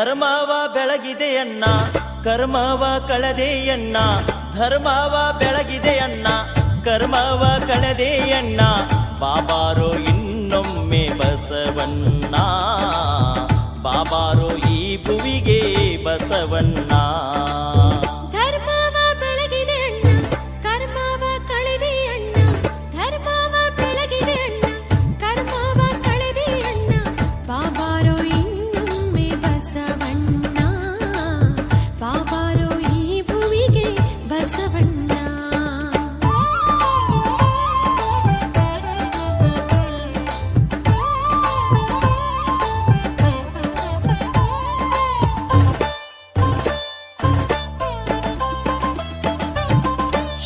ಧರ್ಮವ ಬೆಳಗಿದೆಯನ್ನ ಕರ್ಮವ ಕಳೆದೆಯಣ್ಣ, ಧರ್ಮವ ಬೆಳಗಿದೆಯಣ್ಣ, ಕರ್ಮವ ಕಳೆದೆಯಣ್ಣ, ಬಾಬಾರೋ ಇನ್ನೊಮ್ಮೆ ಬಸವಣ್ಣ, ಬಾಬಾರೋ ಈ ಭುವಿಗೆ ಬಸವಣ್ಣ.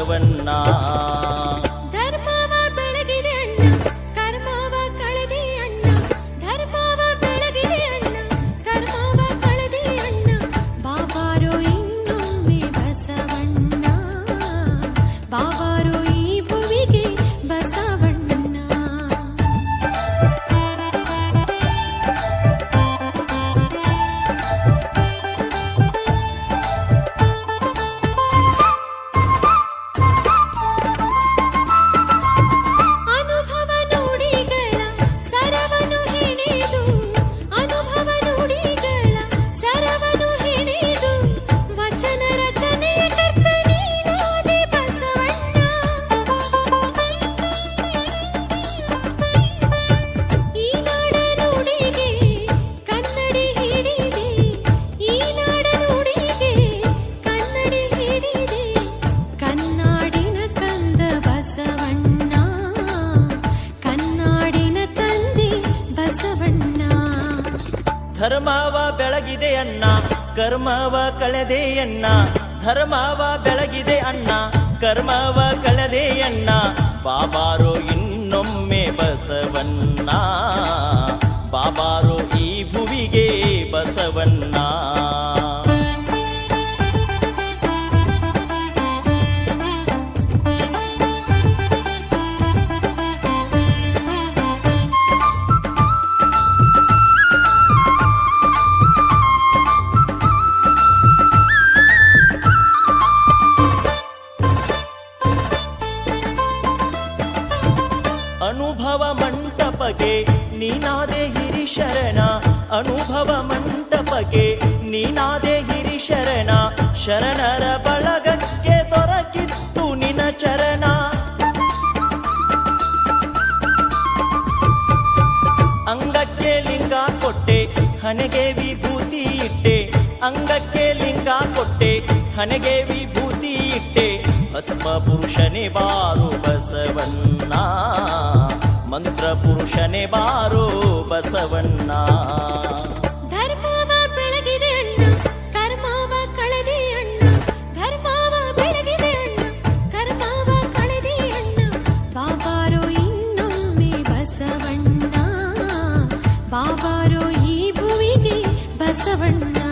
ಬಸವಣ್ಣ ಧರ್ಮವ ಧರ್ಮವ ಬೆಳಗಿದೆ ಅಣ್ಣ, ಕರ್ಮವ ಕಳೆದೆ ಅಣ್ಣ, ಧರ್ಮವ ಬೆಳಗಿದೆ ಅಣ್ಣ, ಕರ್ಮವ ಕಳೆದೆ ಅಣ್ಣ, ಬಾಬಾರೋ ಇನ್ನೊಮ್ಮೆ ಬಸವಣ್ಣ. ಅನುಭವ ಮಂಟಪಗೆ ನೀನಾದೆ ಹಿರಿಶರಣ, ಅನುಭವ ಮಂಟಪಗೆ ನೀನಾದೆ ಹಿರಿಶರಣ, ಶರಣರ ಬಳಗಕ್ಕೆ ದೊರಕಿತ್ತು ನಿನ ಚರಣ. ಅಂಗಕ್ಕೆ ಲಿಂಗ ಕೊಟ್ಟೆ, ಹಣೆಗೆ ವಿಭೂತಿ ಇಟ್ಟೆ. ಅಂಗಕ್ಕೆ ಲಿಂಗ ಕೊಟ್ಟೆ, ಹಣೆಗೆ ವಿಭೂತಿ ಇಟ್ಟೆ. ಭಸ್ಮ ಪುರುಷನೇ ಬಾರು ಬಸವಣ್ಣ. ಮಂತ್ರ ಪುರುಷನೇ ಬಾರು ಬಸವಣ್ಣ. ಬಸವಣ್ಣ.